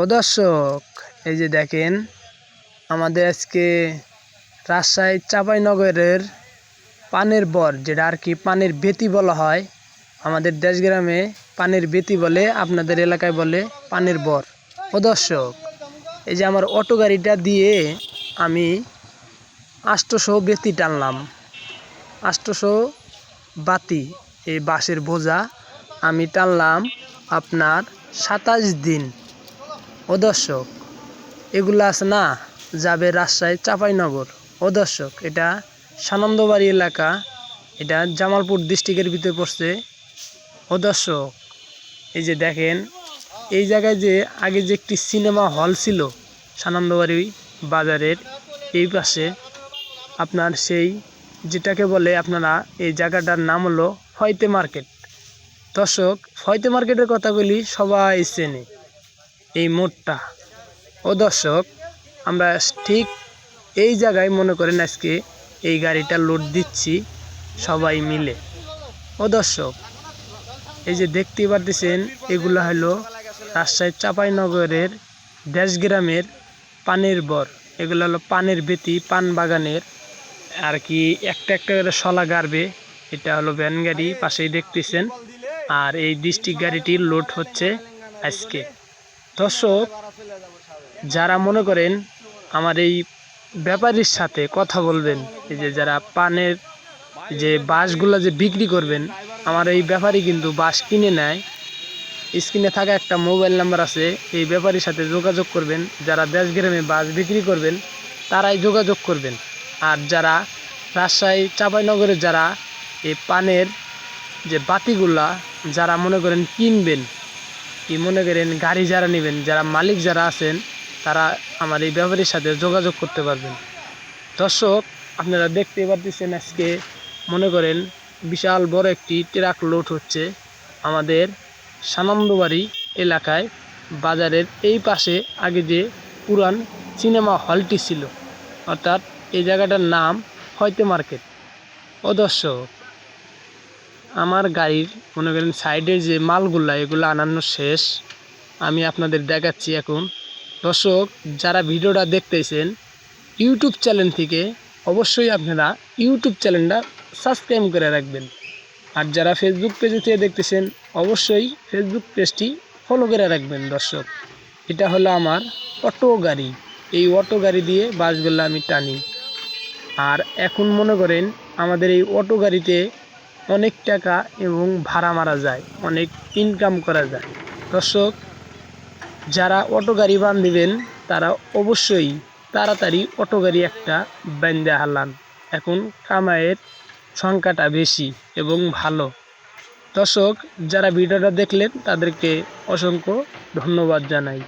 ও দর্শক, এই যে দেখেন, আমাদের আজকে রাজশাহী চাঁপাইনগরের পানের বর, যেটা আর কি পানের বেতি বলা হয়, আমাদের দেশগ্রামে পানের বেতি বলে, আপনাদের এলাকায় বলে পানের বর। ও দর্শক, এই যে আমার অটো গাড়িটা দিয়ে আমি আষ্টশো বেতি টানলাম। আষ্টশো বাতি, এই বাঁশের বোঝা আমি টানলাম আপনার সাতাশ দিন। ও দর্শক, এগুলো আছে না? যাবে রাজশাহী চাঁপাইনগর। ও দর্শক, এটা সানন্দবাড়ি এলাকা। এটা জামালপুর ডিস্ট্রিক্টের ভিতরে পড়ছে। ও দর্শক, এই যে দেখেন, এই জায়গায় যে আগে যে একটি সিনেমা হল ছিল সানন্দবাড়ি বাজারের, এই পাশে আপনার সেই যেটাকে বলে আপনারা এই জায়গাটার নাম হলো ফয়তে মার্কেট। দর্শক, ফয়তে মার্কেটের কথা বলি সবাই চেনে। এই মোড়টা। ও দর্শক, আমরা ঠিক এই জায়গায় মনে করেন আজকে এই গাড়িটা লোড দিচ্ছি সবাই মিলে। ও দর্শক, এই যে দেখতে পারতেছেন, এগুলো হলো রাজশাহী চাঁপাইনগরের দেশগ্রামের পানের বর। এগুলো হলো পানের বেতি, পান বাগানের। আর কি একটা একটা করে শলা গাড়বে, এটা হলো ভ্যান গাড়ি, পাশেই দেখতেছেন। আর এই ডিস্ট্রিক্ট গাড়িটি লোড হচ্ছে আজকে। দর্শক, যারা মনে করেন আমার এই ব্যাপারীর সাথে কথা বলবেন, এই যে যারা পানের যে বাঁশগুলো যে বিক্রি করবেন, আমার এই ব্যাপারী কিন্তু বাঁশ কিনে নেয়। স্ক্রিনে থাকা একটা মোবাইল নাম্বার আছে, এই ব্যাপারীর সাথে যোগাযোগ করবেন। যারা দেশগ্রামে বাস বিক্রি করবেন, তারাই যোগাযোগ করবেন। আর যারা রাজশাহী চাঁপাইনগরে যারা এই পানের যে বাতিগুলা, যারা মনে করেন কিনবেন কি মনে করেন গাড়ি যারা নেবেন, যারা মালিক যারা আছেন, তারা আমার এই ব্যাপারীর সাথে যোগাযোগ করতে পারবেন। দর্শক, আপনারা দেখতে পারতেছেন আজকে, মনে করেন বিশাল বড় একটি ট্রাক লোড হচ্ছে আমাদের সানন্দবাড়ি এলাকায়। বাজারের এই পাশে আগে যে পুরান সিনেমা হলটি ছিল, অর্থাৎ এই জায়গাটার নাম হয়তো মার্কেট। ও দর্শক আমার গাড়ির, মনে করেন, সাইডের যে মালগুলা, এগুলো আনানো শেষ। আমি আপনাদের দেখাচ্ছি এখন। দর্শক, যারা ভিডিওটা দেখতেছেন, ইউটিউব চ্যানেল থেকে, অবশ্যই আপনারা ইউটিউব চ্যানেলটা সাবস্ক্রাইব করে রাখবেন। আর যারা ফেসবুক পেজে থেকে দেখতেছেন, অবশ্যই ফেসবুক পেজটি ফলো করে রাখবেন, দর্শক। এটা হলো আমার অটো গাড়ি। এই অটো গাড়ি দিয়ে বাসগুলো আমি টানি। আর এখন মনে করেন, আমাদের এই অটো গাড়িতে অনেক টাকা এবং ভাড়া মারা যায়, অনেক ইনকাম করা যায়। দর্শক, যারা অটো গাড়ি বান দিবেন তারা অবশ্যই তাড়াতাড়ি অটো গাড়ি একটা বান্ধে হালান। এখন কামাইয়ের সংখ্যাটা বেশি এবং ভালো। দর্শক, যারা ভিডিওটা দেখলেন, তাদেরকে অসংখ্য ধন্যবাদ জানাই।